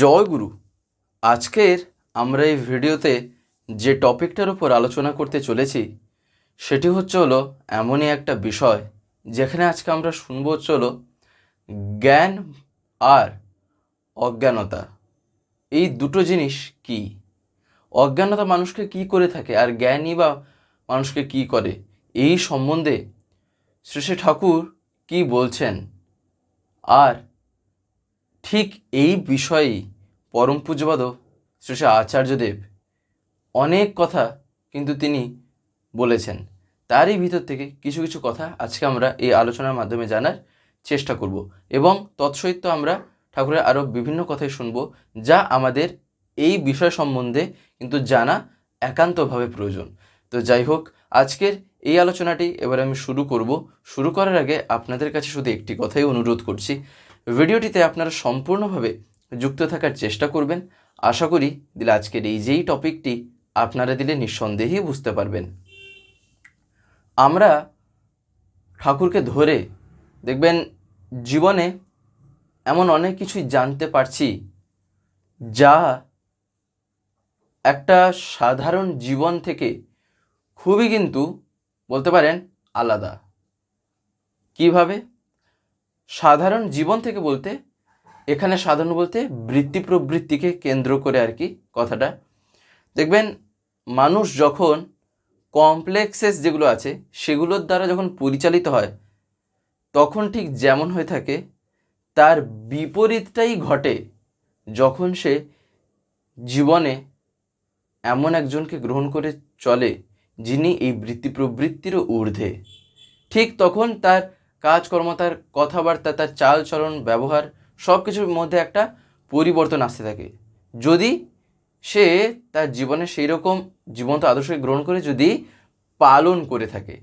জয় গুরু। আজকের আমরা এই ভিডিওতে যে টপিকটার উপর আলোচনা করতে চলেছি, সেটি হচ্ছে হলো এমনই একটা বিষয় যেখানে আজকে আমরা শুনব হচ্ছে হলো জ্ঞান আর অজ্ঞানতা। এই দুটো জিনিস কি? অজ্ঞানতা মানুষকে কি করে থাকে আর জ্ঞানই বা মানুষকে কি করে? এই সম্বন্ধে শ্রী ঠাকুর কি বলছেন? আর ঠিক এই বিষয়েই পরম পূজ্যপাদ শ্রী শ্রী আচার্যদেব অনেক কথা কিন্তু তিনি বলেছেন। তারই ভিতর থেকে কিছু কিছু কথা আজকে আমরা এই আলোচনার মাধ্যমে জানার চেষ্টা করব এবং তৎসহিত আমরা ঠাকুরের আরও বিভিন্ন কথাই শুনব যা আমাদের এই বিষয় সম্বন্ধে কিন্তু জানা একান্তভাবে প্রয়োজন। তো যাই হোক, আজকের এই আলোচনাটি এবার আমি শুরু করব। শুরু করার আগে আপনাদের কাছে শুধু একটি কথাই অনুরোধ করছি। ভিডিওটিতে আপনারা সম্পূর্ণভাবে যুক্ত থাকার চেষ্টা করবেন। আশা করি দিলে আজকের এই যেই টপিকটি আপনারা দিলে নিঃসন্দেহেই বুঝতে পারবেন। আমরা ঠাকুরকে ধরে দেখবেন জীবনে এমন অনেক কিছুই জানতে পারছি যা একটা সাধারণ জীবন থেকে খুবই কিন্তু বলতে পারেন আলাদা। কীভাবে? সাধারণ জীবন থেকে বলতে, এখানে সাধারণ বলতে বৃত্তি প্রবৃত্তিকে কেন্দ্র করে আর কি কথাটা। দেখবেন, মানুষ যখন কমপ্লেক্সেস যেগুলো আছে, সেগুলোর দ্বারা যখন পরিচালিত হয়, তখন ঠিক যেমন হয়ে থাকে, তার বিপরীতটাই ঘটে যখন সে জীবনে এমন একজনকে গ্রহণ করে চলে, যিনি এই বৃত্তি প্রবৃত্তিরও ঊর্ধ্বে। ঠিক তখন তার কাজকর্ম, তার কথাবার্তা, তার চাল চলন ব্যবহার সব কিছুর মধ্যে একটা পরিবর্তন আসতে থাকে। যদি সে তার জীবনে সেই রকম জীবন্ত আদর্শকে গ্রহণ করে, যদি পালন করে থাকে,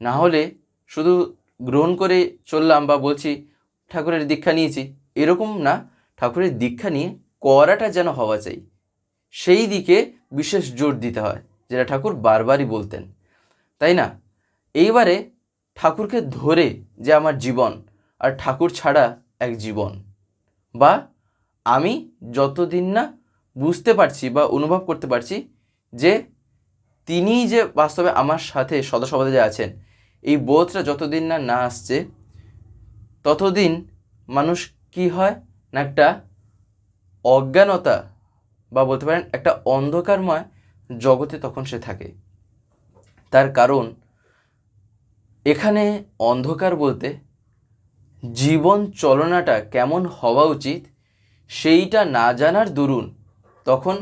না হলে শুধু গ্রহণ করে চললাম বা বলছি, ঠাকুরের দীক্ষা নিয়েছি, এরকম না, ঠাকুরের দীক্ষা নিয়ে করাটা যেন হওয়া চাই, সেই দিকে বিশেষ জোর দিতে হয়, যেটা ঠাকুর বারবারই বলতেন। তাই না? এইবারে ঠাকুরকে ধরে যে আমার জীবন, আর ঠাকুর ছাড়া এক জীবন। বা আমি যতদিন না বুঝতে পারছি বা অনুভব করতে পারছি যে তিনি যে বাস্তবে আমার সাথে সদস্যপদে যে আছেন, এই বোধটা যতদিন না না আসছে, ততদিন মানুষ কি হয় না একটা অজ্ঞানতা বা বলতে পারেন একটা অন্ধকারময় জগতে তখন সে থাকে। তার কারণ এখানে অন্ধকার বলতে জীবন চলনাটা কেমন হওয়া উচিত সেইটা না জানার দরুন তখন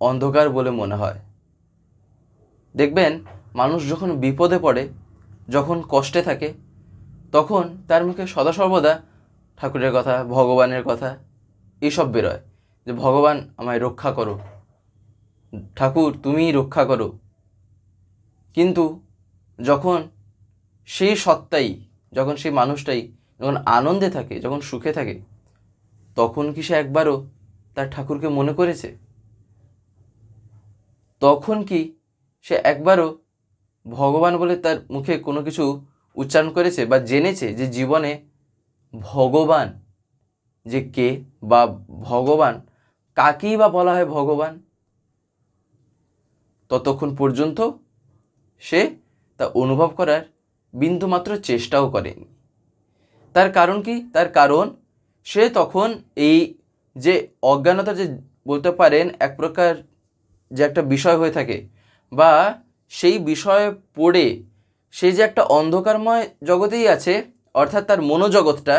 অন্ধকার বলে মনে হয়। দেখবেন, মানুষ যখন বিপদে পড়ে, যখন কষ্টে থাকে, তখন তার মুখে সদা সর্বদা ঠাকুরের কথা, ভগবানের কথা এসব বেরোয় যে, ভগবান আমায় রক্ষা করো। ঠাকুর, তুমিই রক্ষা করো। কিন্তু যখন সেই সত্তাই, যখন সেই মানুষটাই যখন আনন্দে থাকে, যখন সুখে থাকে, তখন কি সে একবারও তার ঠাকুরকে মনে করেছে? তখন কি সে একবারও ভগবান বলে তার মুখে কোনো কিছু উচ্চারণ করেছে বা জেনেছে যে জীবনে ভগবান, যে কে বা ভগবান, কাকেই বা বলা হয় ভগবান? ততক্ষণ পর্যন্ত সে তা অনুভব করার বিন্দুমাত্র চেষ্টাও করেনি। তার কারণ কি? তার কারণ সে তখন এই যে অজ্ঞানতা যে বলতে পারেন এক প্রকার যে একটা বিষয় হয়ে থাকে বা সেই বিষয়ে পড়ে সে যে একটা অন্ধকারময় জগতেই আছে, অর্থাৎ তার মনোজগৎটা,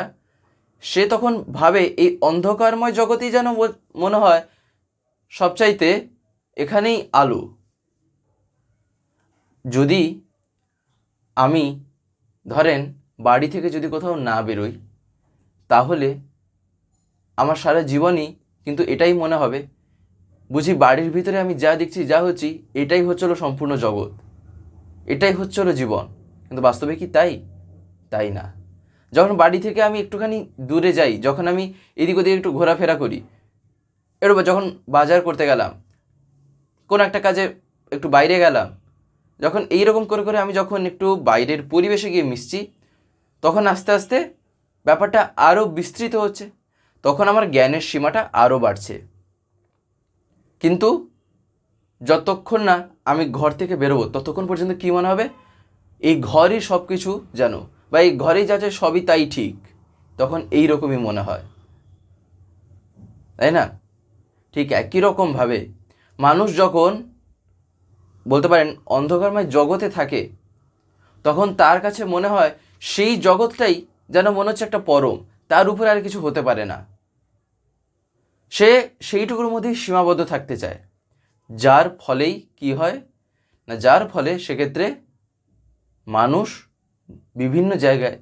সে তখন ভাবে এই অন্ধকারময় জগতেই যেন মনে হয় সবচাইতে এখানেই আলো। যদি আমি ধরেন বাড়ি থেকে যদি কোথাও না বেরোই, তাহলে আমার সারা জীবনই কিন্তু এটাই মনে হবে, বুঝি বাড়ির ভিতরে আমি যা দেখছি, যা হচ্ছি, এটাই হচ্ছিল সম্পূর্ণ জগৎ। এটাই হচ্ছিল জীবন। কিন্তু বাস্তবে কি তাই? তাই না। যখন বাড়ি থেকে আমি একটুখানি দূরে যাই, যখন আমি এদিক ওদিক একটু ঘোরাফেরা করি, এরপর যখন বাজার করতে গেলাম, কোনো একটা কাজে একটু বাইরে গেলাম যখন এই রকম করে করে আমি যখন একটু বাইরের পরিবেশে গিয়ে মিশছি, তখন আস্তে আস্তে ব্যাপারটা আরও বিস্তৃত হচ্ছে। তখন আমার জ্ঞানের সীমাটা আরও বাড়ছে। কিন্তু যতক্ষণ না আমি ঘর থেকে বেরোবো, ততক্ষণ পর্যন্ত কী মনে হবে? এই ঘরই সব কিছু জানো বা এই ঘরেই যা আছে সবই তাই ঠিক। তখন এই রকমই মনে হয়। তাই না? ঠিক একই রকমভাবে মানুষ যখন বলতে পারেন, অন্ধকারময় জগতে থাকে, তখন তার কাছে মনে হয় সেই জগৎটাই যেন মনে হচ্ছে একটা পরম, তার উপরে আর কিছু হতে পারে না। সে সেইটুকুর মধ্যেই সীমাবদ্ধ থাকতে চায়। যার ফলেই কি হয়? না, যার ফলে সেক্ষেত্রে মানুষ বিভিন্ন জায়গায়,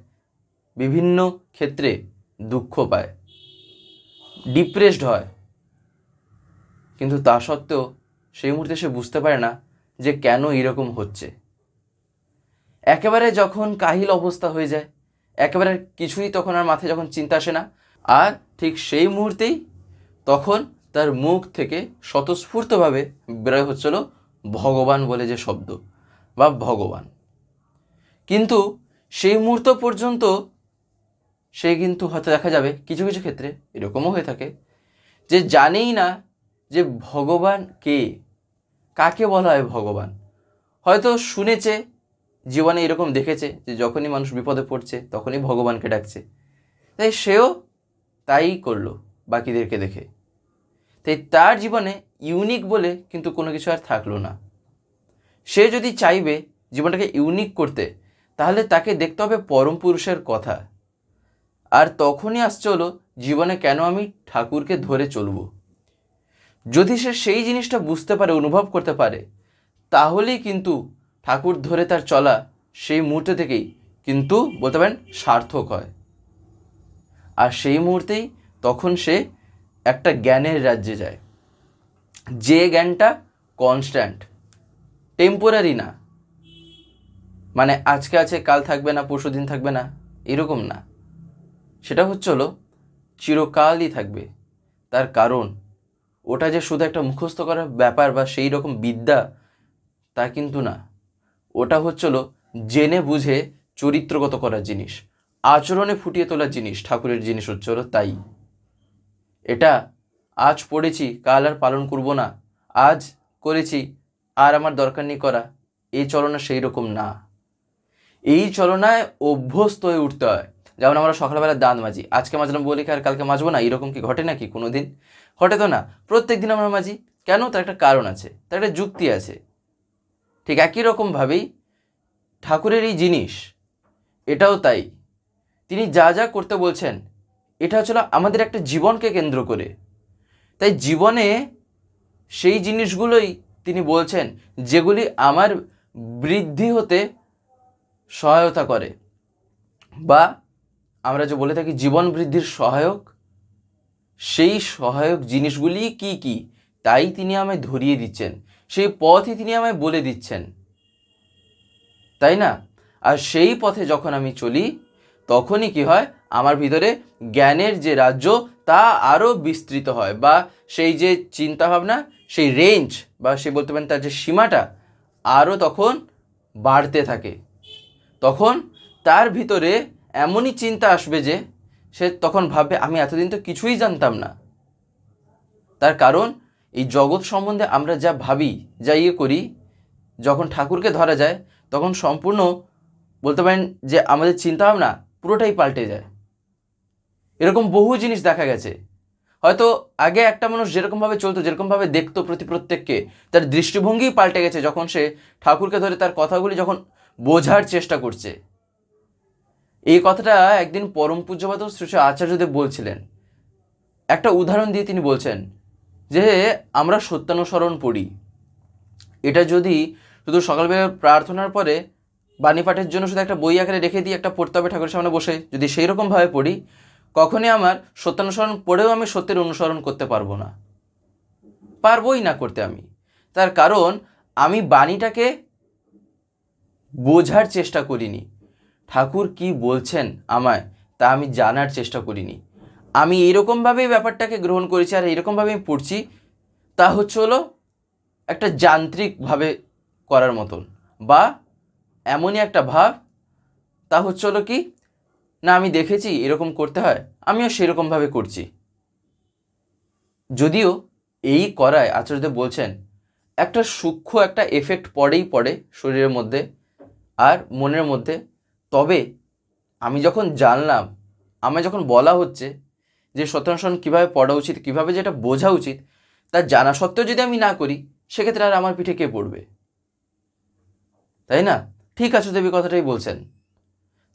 বিভিন্ন ক্ষেত্রে দুঃখ পায় ডিপ্রেসড হয়। কিন্তু তা সত্ত্বেও সেই মুহূর্তে সে বুঝতে পারে না যে কেন এরকম হচ্ছে। একেবারে যখন কাহিল অবস্থা হয়ে যায়, একেবারে কিছুই তখন আর মাথায় যখন চিন্তা আসে না, আর ঠিক সেই মুহূর্তেই তখন তার মুখ থেকে স্বতঃস্ফূর্তভাবে বেরোয় হচ্ছিল ভগবান বলে যে শব্দ, বা ভগবান। কিন্তু সেই মুহূর্ত পর্যন্ত সে কিন্তু হয়তো দেখা যাবে কিছু কিছু ক্ষেত্রে এরকমও হয়ে থাকে যে জানেই না যে ভগবান কে কাকে বলা হয় ভগবান? হয়তো শুনেছে, জীবনে এরকম দেখেছে যে যখনই মানুষ বিপদে পড়ছে তখনই ভগবানকে ডাকছে। তাই সেও তাই করল বাকিদেরকে দেখে। তাই তার জীবনে ইউনিক বলে কিন্তু কোনো কিছু আর থাকল না। সে যদি চাইবে জীবনটাকে ইউনিক করতে, তাহলে তাকে দেখতে হবে পরম পুরুষের কথা। আর তখনই আসছে হলো, জীবনে কেন আমি ঠাকুরকে ধরে চলবো? যদি সে সেই জিনিসটা বুঝতে পারে, অনুভব করতে পারে, তাহলেই কিন্তু ঠাকুর ধরে তার চলা সেই মুহূর্তে থেকেই কিন্তু বলতে পারেন সার্থক হয়। আর সেই মুহূর্তেই তখন সে একটা জ্ঞানের রাজ্যে যায়। যে জ্ঞানটা কনস্ট্যান্ট টেম্পোরারি না। মানে আজকে আছে, কাল থাকবে না, পরশু দিন থাকবে না, এরকম না। সেটা হচ্ছে হলো, চিরকালই থাকবে। তার কারণ ওটা যে শুধু একটা মুখস্থ করার ব্যাপার বা সেই রকম বিদ্যা, তা কিন্তু না। ওটা হচ্ছিল জেনে বুঝে চরিত্রগত করার জিনিস, আচরণে ফুটিয়ে তোলার জিনিস, ঠাকুরের জিনিস হচ্ছে হলো তাই। এটা আজ পড়েছি, কাল আর পালন করব না, আজ করেছি, আর আমার দরকার নেই করা, এই চলনা সেই রকম না। এই চলনায় অভ্যস্ত হয়ে উঠতে হয়। যেমন আমরা সকালবেলা দাঁত মাজি, আজকে মাজলাম বলি কি আর কালকে মাজবো না এরকম কি ঘটে নাকি কোনো দিন ঘটে তো না প্রত্যেক দিন আমরা মাজি কেন? তার একটা কারণ আছে, তার একটা যুক্তি আছে। ঠিক একই রকমভাবেই ঠাকুরের এই জিনিস, এটাও তাই। তিনি যা যা করতে বলছেন, এটা হচ্ছিল আমাদের একটা জীবনকে কেন্দ্র করে। তাই জীবনে সেই জিনিসগুলোই তিনি বলছেন, যেগুলি আমার বৃদ্ধি হতে সহায়তা করে। বা আমরা যে বলে থাকি জীবন বৃদ্ধির সহায়ক সেই সহায়ক জিনিসগুলি কি কি? তাই তিনি আমায় ধরিয়ে দিচ্ছেন। সেই পথই তিনি আমায় বলে দিচ্ছেন। তাই না? আর সেই পথে যখন আমি চলি, তখনই কি হয়? আমার ভিতরে জ্ঞানের যে রাজ্য, তা আরও বিস্তৃত হয় বা সেই যে চিন্তাভাবনা, সেই রেঞ্জ বা সে বলতে পারেন তার যে সীমাটা আরও তখন বাড়তে থাকে। তখন তার ভিতরে এমনই চিন্তা আসবে যে সে তখন ভাববে, আমি এতদিন তো কিছুই জানতাম না। তার কারণ, এই জগৎ সম্বন্ধে আমরা যা ভাবি, যা ইয়ে করি, যখন ঠাকুরকে ধরা যায়, তখন সম্পূর্ণ বলতে পারেন যে আমাদের চিন্তাভাবনা পুরোটাই পাল্টে যায়। এরকম বহু জিনিস দেখা গেছে। হয়তো আগে একটা মানুষ যেরকমভাবে চলতো, যেরকমভাবে দেখতো প্রতি প্রত্যেককে, তার দৃষ্টিভঙ্গিই পাল্টে গেছে যখন সে ঠাকুরকে ধরে তার কথাগুলি যখন বোঝার চেষ্টা করছে। এই কথাটা একদিন পরম শ্রী শ্রী আচার্যদেব বলছিলেন। একটা উদাহরণ দিয়ে তিনি বলছেন যে, আমরা সত্যানুসরণ পড়ি। এটা যদি শুধু সকালবেলা প্রার্থনার পরে বাণী পাঠের জন্য শুধু একটা বই আকারে রেখে দিয়ে একটা পড়তে হবে ঠাকুরের সামনে বসে, যদি সেই রকমভাবে পড়ি, কখনই আমার সত্যানুসরণ পড়েও আমি সত্যের অনুসরণ করতে পারব না। পারবোই না করতে আমি। তার কারণ, আমি বাণীটাকে বোঝার চেষ্টা করিনি। ঠাকুর কি বলছেন আমায়, তা আমি জানার চেষ্টা করিনি। আমি এইরকমভাবেই ব্যাপারটাকে গ্রহণ করেছি আর এইরকমভাবে আমি পড়ছি, তা হচ্ছে হলো একটা যান্ত্রিকভাবে করার মতন। বা এমনই একটা ভাব, তা হচ্ছে হলো কি, না আমি দেখেছি এরকম করতে হয়, আমিও সেরকমভাবে করছি। যদিও এই করায় আচার্যদেব বলছেন, একটা সূক্ষ্ম একটা এফেক্ট পড়েই পড়ে শরীরের মধ্যে আর মনের মধ্যে। তবে আমি যখন জানলাম, আমায় যখন বলা হচ্ছে যে সত্যানুসরণ কীভাবে পড়া উচিত, কীভাবে যেটা বোঝা উচিত, তা জানা সত্ত্বেও যদি আমি না করি, সেক্ষেত্রে আর আমার পিঠে কে পড়বে? তাই না? ঠিক আছে দেবী, কথাটাই বলছেন।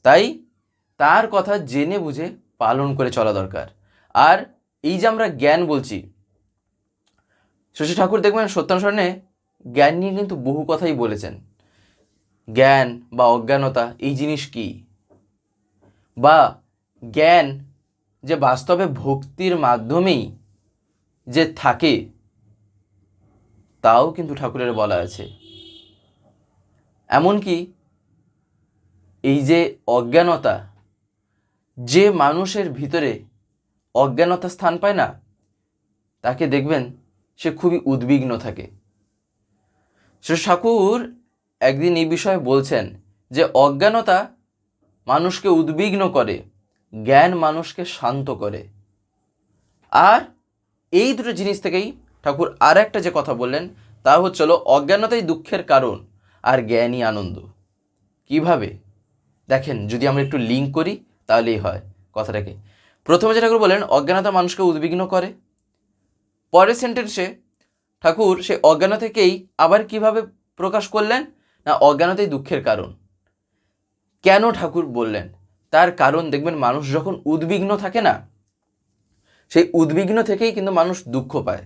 তাই তার কথা জেনে বুঝে পালন করে চলা দরকার। আর এই যে আমরা জ্ঞান বলছি, শশী ঠাকুর দেখবেন সত্যানুসরণে জ্ঞান নিয়ে কিন্তু বহু কথাই বলেছেন। জ্ঞান বা অজ্ঞানতা, এই জিনিস কি? বা জ্ঞান যে বাস্তবে ভক্তির মাধ্যমেই যে থাকে, তাও কিন্তু ঠাকুরের বলা আছে। এমনকি এই যে অজ্ঞানতা, যে মানুষের ভিতরে অজ্ঞানতা স্থান পায় না, তাকে দেখবেন সে খুবই উদ্বিগ্ন থাকে। সে ঠাকুর একদিন এই বিষয়ে বলছেন যে অজ্ঞানতা মানুষকে উদ্বিগ্ন করে, জ্ঞান মানুষকে শান্ত করে। আর এই দুটো জিনিস থেকেই ঠাকুর আর একটা যে কথা বললেন, তা হচ্ছিল অজ্ঞানতাই দুঃখের কারণ আর জ্ঞানই আনন্দ। কীভাবে? দেখেন, যদি আমরা একটু লিঙ্ক করি, তাহলেই হয় কথাটাকে। প্রথমে যে ঠাকুর বলেন অজ্ঞানতা মানুষকে উদ্বিগ্ন করে, পরের সেন্টেন্সে ঠাকুর সে অজ্ঞান থেকেই আবার কীভাবে প্রকাশ করলেন? না অজ্ঞানতাই দুঃখের কারণ? কেন ঠাকুর বললেন? তার কারণ দেখবেন মানুষ যখন উদ্বিগ্ন থাকে না, সেই উদ্বিগ্ন থেকেই কিন্তু মানুষ দুঃখ পায়।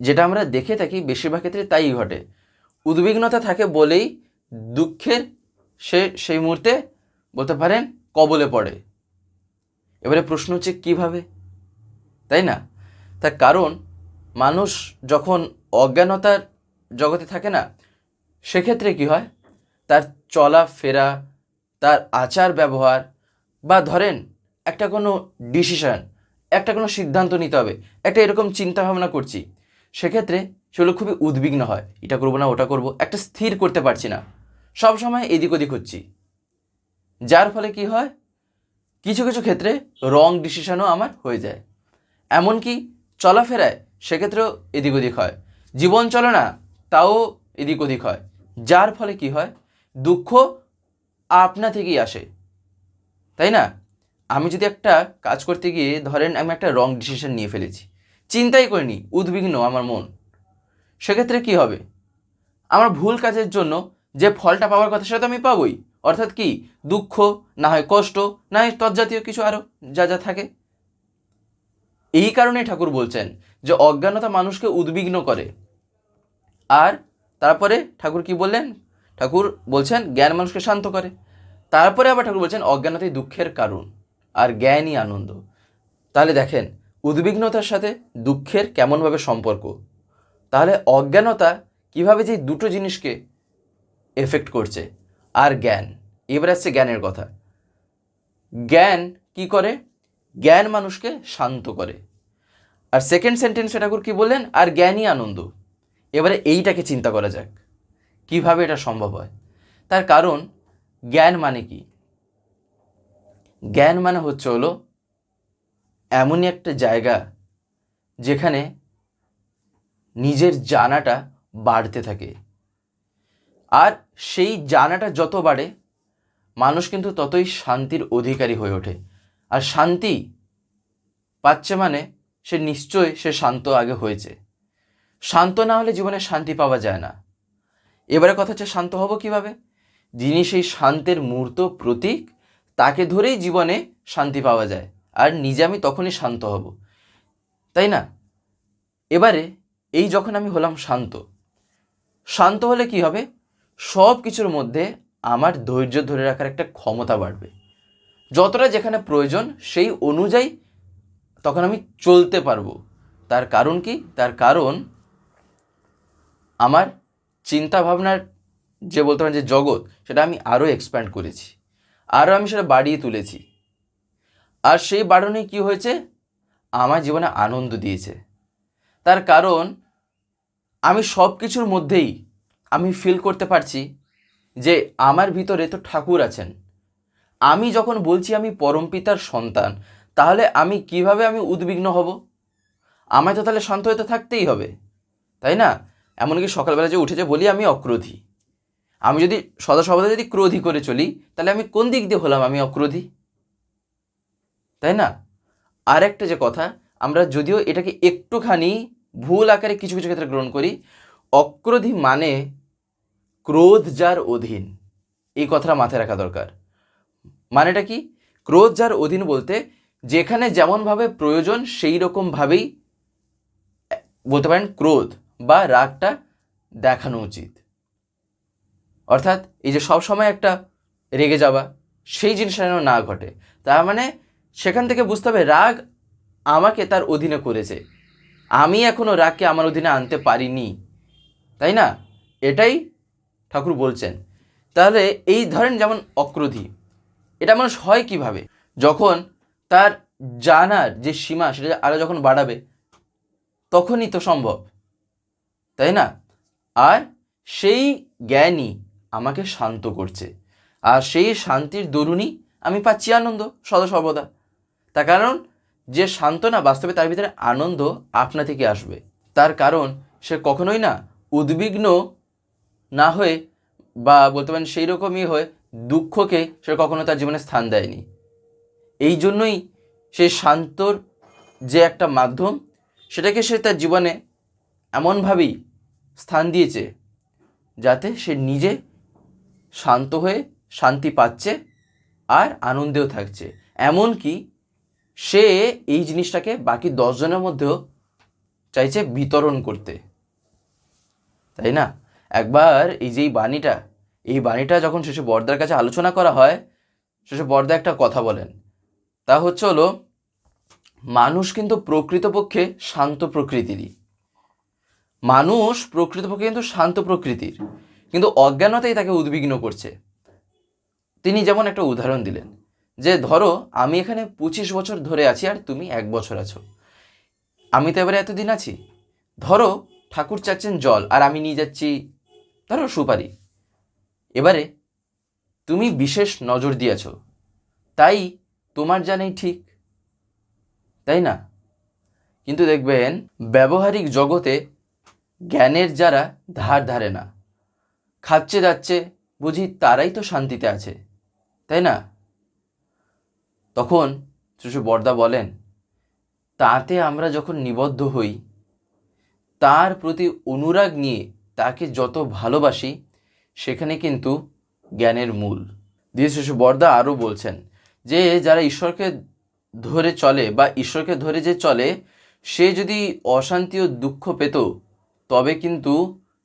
যেটা আমরা দেখে থাকি বেশিরভাগ ক্ষেত্রে তাই ঘটে। উদ্বিগ্নতা থাকে বলেই দুঃখের সে, সেই মুহূর্তে বলতে পারেন কবলে পড়ে। এবারে প্রশ্ন হচ্ছে কীভাবে? তাই না? তার কারণ, মানুষ যখন অজ্ঞানতার জগতে থাকে না সেক্ষেত্রে কি হয়? তার চলাফেরা তার আচার ব্যবহার বা ধরেন একটা কোনো ডিসিশন একটা কোনো সিদ্ধান্ত নিতে হবে, একটা এরকম চিন্তা ভাবনা করছি, সেক্ষেত্রে সেগুলো খুবই উদ্বিগ্ন হয়। এটা করব না, ওটা করব, একটা স্থির করতে পারছি না। সব সময় এদিক ওদিক হচ্ছি। যার ফলে কি হয়? কিছু কিছু ক্ষেত্রে রং ডিসিশনও আমার হয়ে যায়। এমনকি চলাফেরায় সেক্ষেত্রেও এদিক ওদিক হয়। জীবন চলনা তাও এদিক ওদিক হয়। যার ফলে কি হয়? দুঃখ আপনা থেকেই আসে। তাই না? আমি যদি একটা কাজ করতে গিয়ে ধরেন আমি একটা রং ডিসিশন নিয়ে ফেলেছি, চিন্তাই করিনি, উদ্বিগ্ন আমার মন। সেক্ষেত্রে কি হবে? আমার ভুল কাজের জন্য যে ফলটা পাওয়ার কথা সেটা তো আমি পাবই। অর্থাৎ কি? দুঃখ, না হয় কষ্ট, না হয় তৎজাতীয় কিছু আরও যা যা থাকে। এই কারণে ঠাকুর বলছেন যে অজ্ঞানতা মানুষকে উদ্বিগ্ন করে। আর তারপরে ঠাকুর কি বললেন? ঠাকুর বলছেন, জ্ঞান মানুষকে শান্ত করে। তারপরে আবার ঠাকুর বলছেন, অজ্ঞানতাই দুঃখের কারণ আর জ্ঞানই আনন্দ। তাহলে দেখেন, উদ্বিগ্নতার সাথে দুঃখের কেমনভাবে সম্পর্ক? তাহলে অজ্ঞানতা কীভাবে যে দুটো জিনিসকে এফেক্ট করছে? আর জ্ঞান, এবার আসছে জ্ঞানের কথা। জ্ঞান কি করে? জ্ঞান মানুষকে শান্ত করে। আর সেকেন্ড সেন্টেন্সে ঠাকুর কি বললেন? আর জ্ঞানই আনন্দ। এবারে এইটাকে চিন্তা করা যাক। কীভাবে এটা সম্ভব হয়? তার কারণ, জ্ঞান মানে কি? জ্ঞান মানে হচ্ছে হলো, এমনই একটা জায়গা যেখানে নিজের জানাটা বাড়তে থাকে। আর সেই জানাটা যত বাড়ে, মানুষ কিন্তু ততই শান্তির অধিকারী হয়ে ওঠে। আর শান্তি পাচ্ছে মানে সে নিশ্চয় সে শান্ত আগে হয়েছে। শান্ত না হলে জীবনে শান্তি পাওয়া যায় না। এবারে কথা হচ্ছে শান্ত হব কীভাবে? যিনি সেই শান্তের মূর্ত, প্রতীক, তাকে ধরেই জীবনে শান্তি পাওয়া যায়। আর নিজে আমি তখনই শান্ত হব। তাই না? এবারে এই যখন আমি হলাম শান্ত শান্ত হলে কি হবে? সব কিছুর মধ্যে আমার ধৈর্য ধরে রাখার একটা ক্ষমতা বাড়বে। যতটা যেখানে প্রয়োজন সেই অনুযায়ী তখন আমি চলতে পারব। তার কারণ কি? তার কারণ আমার চিন্তা ভাবনার যে বলতে পারেন যে জগৎ, সেটা আমি আরও এক্সপ্যান্ড করেছি। আরও আমি সেটা বাড়িয়ে তুলেছি। আর সেই বাড়নে কি হয়েছে? আমার জীবনে আনন্দ দিয়েছে। তার কারণ, আমি সব কিছুর মধ্যেই আমি ফিল করতে পারছি যে আমার ভিতরে তো ঠাকুর আছেন। আমি যখন বলছি আমি পরমপিতার সন্তান, তাহলে আমি কীভাবে আমি উদ্বিগ্ন হব? আমায় তো তাহলে শান্ত হয়ে তো থাকতেই হবে, তাই না? এমনকি সকালবেলা যে উঠে যে বলি আমি অক্রোধী। আমি যদি সদা সর্বদা যদি ক্রোধী করে চলি, তাহলে আমি কোন দিক দিয়ে হলাম আমি অক্রোধী? তাই না? আর একটা যে কথা, আমরা যদিও এটাকে একটুখানি ভুল আকারে কিছু কিছু ক্ষেত্রে গ্রহণ করি, অক্রোধী মানে ক্রোধ যার অধীন। এই কথাটা মাথায় রাখা দরকার। মানেটা কি? ক্রোধ যার অধীন বলতে যেখানে যেমনভাবে প্রয়োজন সেই রকমভাবেই বলতে পারেন ক্রোধ। বা রাগটা দেখানো উচিত। অর্থাৎ এই যে সব সময় একটা রেগে যাওয়া, সেই জিনিসটা যেন না ঘটে। তার মানে সেখান থেকে বুঝতে হবে রাগ আমাকে তার অধীনে করেছে। আমি এখনও রাগকে আমার অধীনে আনতে পারিনি। তাই না? এটাই ঠাকুর বলছেন। তাহলে এই ধরেন যেমন অক্রোধী, এটা মানুষ হয় কীভাবে? যখন তার জানার যে সীমা, সেটা আরও যখন বাড়াবে, তখনই তো সম্ভব। তাই না? আর সেই জ্ঞানই আমাকে শান্ত করছে। আর সেই শান্তির দরুনই আমি পাচ্ছি আনন্দ সদা সর্বদা তার কারণ, যে শান্ত না, বাস্তবে তার ভিতরে আনন্দ আপনা থেকে আসবে। তার কারণ, সে কখনোই না উদ্বিগ্ন না হয়ে বা বলতে পারেন সেই রকমই হয়ে দুঃখকে সে কখনো তার জীবনে স্থান দেয়নি। এই জন্যই সেই শান্তর যে একটা মাধ্যম, সেটাকে সে তার জীবনে এমনভাবেই স্থান দিয়েছে, যাতে সে নিজে শান্ত হয়ে শান্তি পাচ্ছে আর আনন্দেও থাকছে। এমনকি সে এই জিনিসটাকে বাকি দশজনের মধ্যেও চাইছে বিতরণ করতে। তাই না? একবার এই যে এই বাণীটা এই বাণীটা যখন শেষে বর্দার কাছে আলোচনা করা হয়, শেষে বর্দা একটা কথা বলেন। তা হচ্ছে হলো, মানুষ কিন্তু প্রকৃতপক্ষে শান্ত প্রকৃতিরই। মানুষ প্রকৃতপক্ষে কিন্তু শান্ত প্রকৃতির, কিন্তু অজ্ঞানতাই তাকে উদ্বিগ্ন করছে। তিনি যেমন একটা উদাহরণ দিলেন যে, ধরো, আমি এখানে পঁচিশ বছর ধরে আছি আর তুমি এক বছর আছো। আমি তো এবারে এতদিন আছি। ধরো, ঠাকুর চাচ্ছেন জল আর আমি নিয়ে যাচ্ছি, ধরো সুপারি। এবারে তুমি বিশেষ নজর দিয়েছ। তাই তোমার জানাই ঠিক, তাই না? কিন্তু দেখবেন, ব্যবহারিক জগতে জ্ঞানের যারা ধার ধারে না। খাচ্ছে যাচ্ছে, বুঝি তারাই তো শান্তিতে আছে, তাই না? তখন শিশু বর্দা বলেন, তাতে আমরা যখন নিবদ্ধ হই, তার প্রতি অনুরাগ নিয়ে তাকে যত ভালোবাসি, সেখানে কিন্তু জ্ঞানের মূল। দিয়ে শিশু বর্দা আরও বলছেন যে, যারা ঈশ্বরকে ধরে চলে বা ঈশ্বরকে ধরে যে চলে, সে যদি অশান্তি ও দুঃখ পেত তবে কিন্তু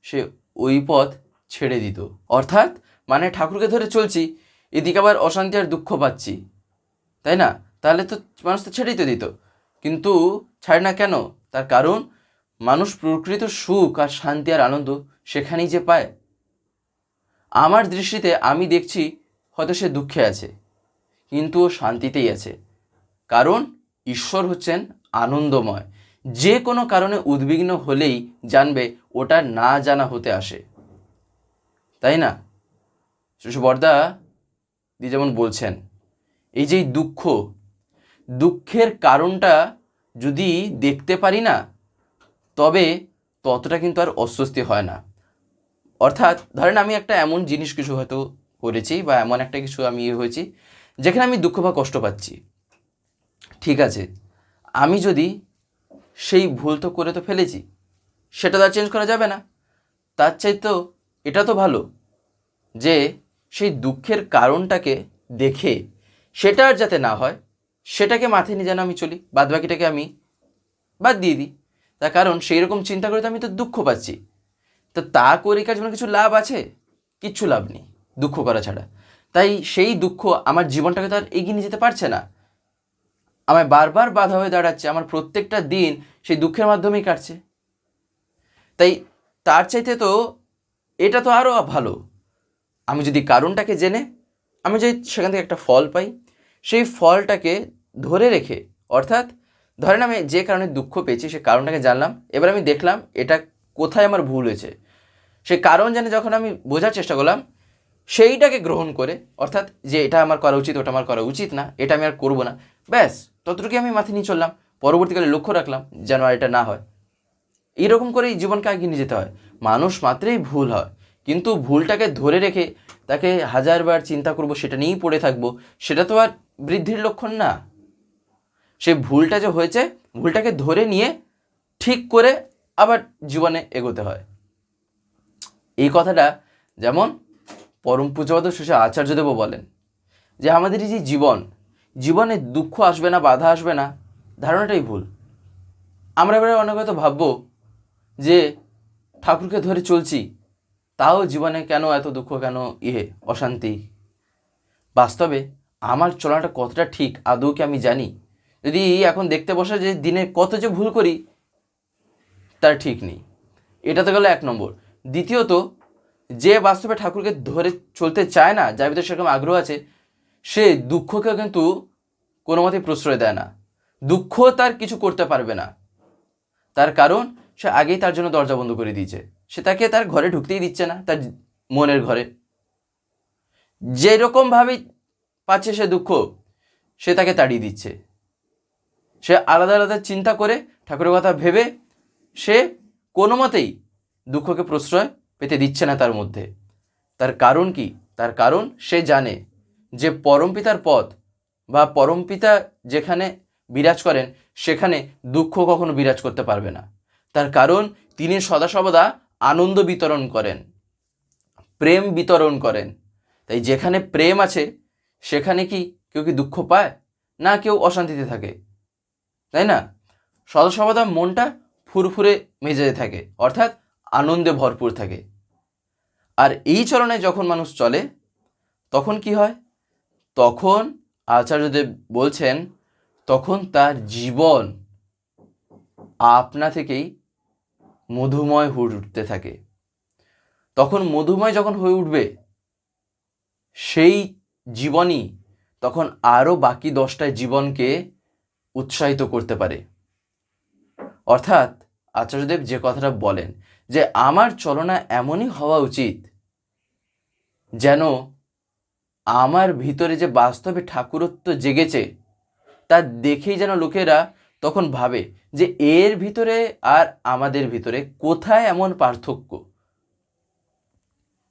সে ওই পথ ছেড়ে দিত। অর্থাৎ মানে ঠাকুরকে ধরে চলছি, এদিকে আবার অশান্তি আর দুঃখ পাচ্ছি। তাই না? তাহলে তো মানুষ তো ছেড়েই তো দিত। কিন্তু ছাড়ে না কেন? তার কারণ, মানুষ প্রকৃত সুখ আর শান্তি আর আনন্দ সেখানেই যে পায়। আমার দৃষ্টিতে আমি দেখছি হয়তো সে দুঃখে আছে, কিন্তু ও শান্তিতেই আছে। কারণ, ঈশ্বর হচ্ছেন আনন্দময়। যে কোনো কারণে উদ্বিগ্ন হলেই জানবে ওটা না জানা হতে আসে। তাই না? বর্দা দি যেমন বলছেন, এই যে দুঃখ, দুঃখের কারণটা যদি দেখতে পারি না, তবে ততটা কিন্তু আর অস্বস্তি হয় না। অর্থাৎ ধরেন আমি একটা এমন জিনিস কিছু হয়তো করেছি বা এমন একটা কিছু আমি ইয়ে হয়েছি, যেখানে আমি দুঃখ বা কষ্ট পাচ্ছি। ঠিক আছে, আমি যদি সেই ভুল তো করে তো ফেলেছি। সেটা তো আর চেঞ্জ করা যাবে না। তার চাইতেও এটা তো ভালো যে সেই দুঃখের কারণটাকে দেখে সেটা আর যাতে না হয়, সেটাকে মাথায় নিয়ে যেন আমি চলি। বাদ বাকিটাকে আমি বাদ দিয়ে দিই। তার কারণ সেই রকম চিন্তা করে তো আমি তো দুঃখ পাচ্ছি। তো তা করে কাজ কিছু লাভ আছে? কিচ্ছু লাভ নেই, দুঃখ করা ছাড়া। তাই সেই দুঃখ আমার জীবনটাকে তো আর এগিয়ে নিয়ে যেতে পারছে না। আমায় বারবার বাধা হয়ে দাঁড়াচ্ছে। আমার প্রত্যেকটা দিন সেই দুঃখের মাধ্যমেই কাটছে। তাই তার চাইতে তো এটা তো আরও ভালো। আমি যদি কারণটাকে জেনে, আমি যদি সেখান থেকে একটা ফল পাই, সেই ফলটাকে ধরে রেখে, অর্থাৎ ধরেন আমি যে কারণে দুঃখ পেয়েছি সেই কারণটাকে জানলাম, এবার আমি দেখলাম এটা কোথায় আমার ভুল হয়েছে। সেই কারণ জেনে যখন আমি বোঝার চেষ্টা করলাম, সেইটাকে গ্রহণ করে, অর্থাৎ যে এটা আমার করা উচিত, ওটা আমার করা উচিত না, এটা আমি আর করব না, ব্যাস, ততটুকুই আমি মাথায় নিয়ে চললাম। পরবর্তীকালে লক্ষ্য রাখলাম যেন আর এটা না হয়। এইরকম করেই জীবনকে এগিয়ে নিয়ে যেতে হয়। মানুষ মাত্রেই ভুল হয়। কিন্তু ভুলটাকে ধরে রেখে তাকে হাজারবার চিন্তা করব, সেটা নিয়েই পড়ে থাকব, সেটা তো আর বৃদ্ধির লক্ষণ না। সে ভুলটা যে হয়েছে, ভুলটাকে ধরে নিয়ে ঠিক করে আবার জীবনে এগোতে হয়। এই কথাটা যেমন পরম পূজবাদ সুশে আচার্যদেবও বলেন যে, আমাদের এই যে জীবন, জীবনে দুঃখ আসবে না, বাধা আসবে না ধারণাটাই ভুল। আমরা এবারে অনেক হয়তো ভাববো যে ঠাকুরকে ধরে চলছি, তাও জীবনে কেন এত দুঃখ, কেন ইহে অশান্তি? বাস্তবে আমার চলাটা কতটা ঠিক, আদৌ কি আমি জানি? যদি এখন দেখতে বসে যে দিনে কত যে ভুল করি, তার ঠিক নেই। এটা তো গেল এক নম্বর। দ্বিতীয়ত, যে বাস্তবে ঠাকুরকে ধরে চলতে চায় না, যার ভিতরে সেরকম আগ্রহ আছে, সে দুঃখকে কিন্তু কোনো মতেই প্রশ্রয় দেয় না। দুঃখ তার কিছু করতে পারবে না। তার কারণ, সে আগেই তার জন্য দরজা বন্ধ করে দিয়েছে। সে তাকে তার ঘরে ঢুকতেই দিচ্ছে না, তার মনের ঘরে। যেরকমভাবেই পাচ্ছে সে দুঃখ, সে তাকে তাড়িয়ে দিচ্ছে। সে আলাদা আলাদা চিন্তা করে ঠাকুরের কথা ভেবে সে কোনো মতেই দুঃখকে প্রশ্রয় পেতে দিচ্ছে না তার মধ্যে। তার কারণ কি? তার কারণ সে জানে যে পরমপিতার পথ বা পরমপিতা যেখানে বিরাজ করেন, সেখানে দুঃখ কখনো বিরাজ করতে পারবে না। তার কারণ, তিনি সদা আনন্দ বিতরণ করেন, প্রেম বিতরণ করেন। তাই যেখানে প্রেম আছে, সেখানে কি কেউ কি দুঃখ পায়? না, কেউ অশান্তিতে থাকে। তাই না? সদা মনটা ফুরফুরে মেজাজে থাকে, অর্থাৎ আনন্দে ভরপুর থাকে। আর এই চরণে যখন মানুষ চলে, তখন কি হয়? তখন আচার্যদেব বলছেন তখন তার জীবন আপনা থেকেই মধুময় হয়ে উঠতে থাকে। তখন মধুময় যখন হয়ে উঠবে, সেই জীবনই তখন আরও বাকি দশটায় জীবনকে উৎসাহিত করতে পারে। অর্থাৎ আচার্যদেব যে কথাটা বলেন যে, আমার চলনা এমনই হওয়া উচিত যেন আমার ভিতরে যে বাস্তবে ঠাকুরত্ব জেগেছে তা দেখেই যেন লোকেরা তখন ভাবে যে এর ভিতরে আর আমাদের ভিতরে কোথায় এমন পার্থক্য।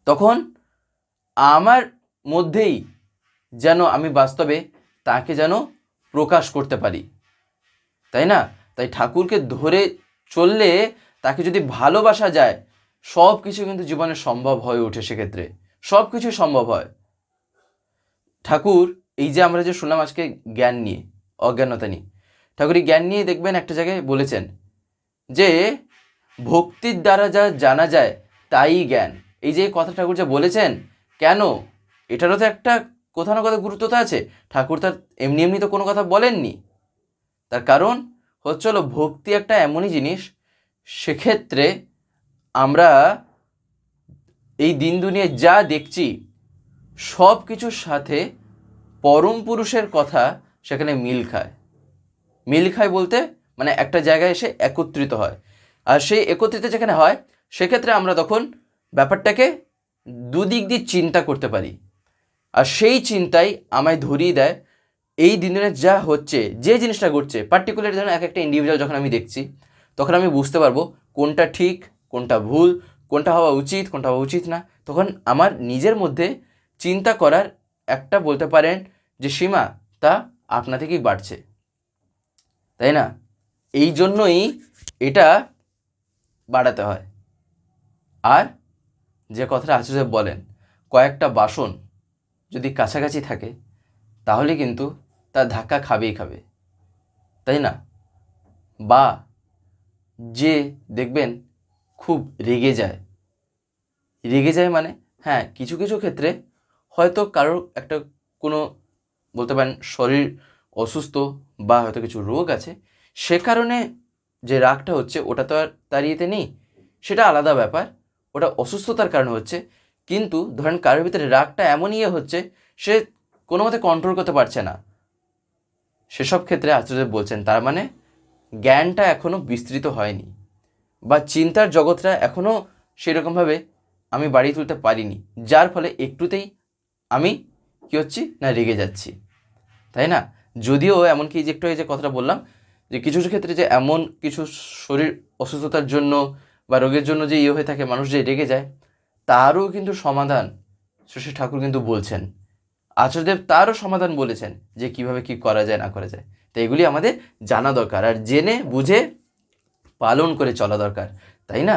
তখন আমার মধ্যেই যেন আমি বাস্তবে তাকে যেন প্রকাশ করতে পারি। তাই না? তাই ঠাকুরকে ধরে চললে তাকে যদি ভালোবাসা যায় সব কিছু কিন্তু জীবনে সম্ভব হয়ে ওঠে সেক্ষেত্রে। সব কিছু সম্ভব হয়। ঠাকুর, এই যে আমরা যে শুনলাম আজকে জ্ঞান নিয়ে অজ্ঞানতা নিয়ে ঠাকুর এই জ্ঞান নিয়ে দেখবেন একটা জায়গায় বলেছেন যে, ভক্তির দ্বারা যা জানা যায়, তাই জ্ঞান। এই যে কথা ঠাকুর যা বলেছেন, কেন? এটারও তো একটা কোথাও না কোথাও গুরুত্ব তো আছে। ঠাকুর তার এমনি এমনি তো কোনো কথা বলেননি। তার কারণ হচ্ছে হলো ভক্তি একটা এমনই জিনিস, সেক্ষেত্রে আমরা এই দিন দুনিয়ায় যা দেখছি সব কিছুর সাথে পরম পুরুষের কথা সেখানে মিল খায়। মিল খায় বলতে মানে একটা জায়গায় এসে একত্রিত হয়। আর সেই একত্রিত যেখানে হয়, সেক্ষেত্রে আমরা তখন ব্যাপারটাকে দুদিক দিয়ে চিন্তা করতে পারি। আর সেই চিন্তাই আমায় ধরিয়ে দেয়, এই দিনের যা হচ্ছে, যে জিনিসটা ঘটছে পার্টিকুলার ধরুন এক একটা ইন্ডিভিজুয়াল যখন আমি দেখছি, তখন আমি বুঝতে পারব কোনটা ঠিক, কোনটা ভুল, কোনটা হওয়া উচিত, কোনটা হওয়া উচিত না। তখন আমার নিজের মধ্যে চিন্তা করার একটা বলতে পারেন যে সীমা, তা আপনা থেকেই বাড়ছে। তাই না? এই জন্যই এটা বাড়াতে হয়। আর যে কথাটা আচার্য বলেন, কয়েকটা বাসন যদি কাছাকাছি থাকে, তাহলে কিন্তু তার ধাক্কা খাবেই খাবে। তাই না? বা যে দেখবেন খুব রেগে যায়। রেগে যায় মানে হ্যাঁ কিছু কিছু ক্ষেত্রে হয়তো কারোর একটা কোনো বলতে পারেন শরীর অসুস্থ বা হয়তো কিছু রোগ আছে, সে কারণে যে রাগটা হচ্ছে ওটা তো আর তার ইয়েতে নেই। সেটা আলাদা ব্যাপার, ওটা অসুস্থতার কারণে হচ্ছে। কিন্তু ধরেন কারোর ভিতরে রাগটা এমন ইয়ে হচ্ছে, সে কোনো মতে কন্ট্রোল করতে পারছে না। সেসব ক্ষেত্রে আচার্য বলছেন তার মানে জ্ঞানটা এখনও বিস্তৃত হয়নি বা চিন্তার জগৎটা এখনও সেরকমভাবে আমি বাড়িয়ে তুলতে পারিনি। যার ফলে একটুতেই আমি কী হচ্ছি? না, রেগে যাচ্ছি। তাই না? যদিও এমনকি যে একটু যে কথাটা বললাম, যে কিছু কিছু ক্ষেত্রে যে এমন কিছু শরীর অসুস্থতার জন্য বা রোগের জন্য যে ইয়ে হয়ে থাকে, মানুষ যে রেগে যায়, তারও কিন্তু সমাধান শ্রী ঠাকুর কিন্তু বলছেন। আচার্যদেব তারও সমাধান বলেছেন যে কীভাবে কি করা যায়, না করা যায়। তো এগুলি আমাদের জানা দরকার। আর জেনে, বুঝে, পালন করে চলা দরকার। তাই না?